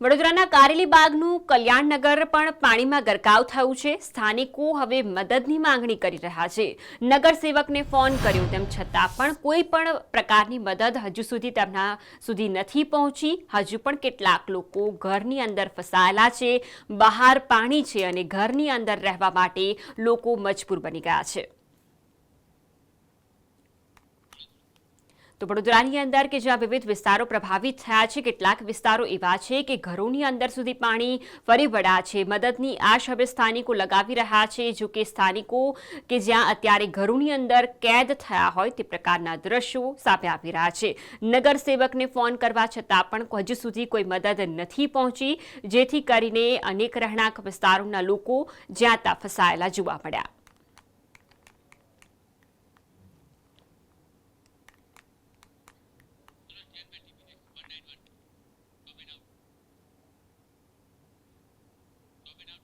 વડોદરાના કારેલીબાગનું કલ્યાણનગર પણ પાણીમાં ગરકાવ થયું છે. સ્થાનિકો હવે મદદની માંગણી કરી રહ્યા છે. નગરસેવકને ફોન કર્યો, તેમ છતાં પણ કોઈ પણ પ્રકારની મદદ હજુ સુધી તેમના સુધી નથી પહોંચી. હજુ પણ કેટલાક લોકો ઘરની અંદર ફસાયેલા છે, બહાર પાણી છે અને ઘરની અંદર રહેવા માટે લોકો મજબૂર બની ગયા છે. તો વડોદરાની અંદર કે જ્યાં વિવિધ વિસ્તારો પ્રભાવિત થયા છે, કેટલાક વિસ્તારો એવા છે કે ઘરોની અંદર સુધી પાણી ફરી વળ્યા છે. મદદની આશ હવે સ્થાનિકો લગાવી રહ્યા છે, જો કે સ્થાનિકો કે જ્યાં અત્યારે ઘરોની અંદર કેદ થયા હોય તે પ્રકારના દ્રશ્યો સામે આવી રહ્યા છે. નગરસેવકને ફોન કરવા છતાં પણ હજુ સુધી કોઈ મદદ નથી પહોંચી, જેથી કરીને અનેક રહેણાંક વિસ્તારોના લોકો જ્યાં ત્યાં ફસાયેલા જોવા મળ્યા. coming up.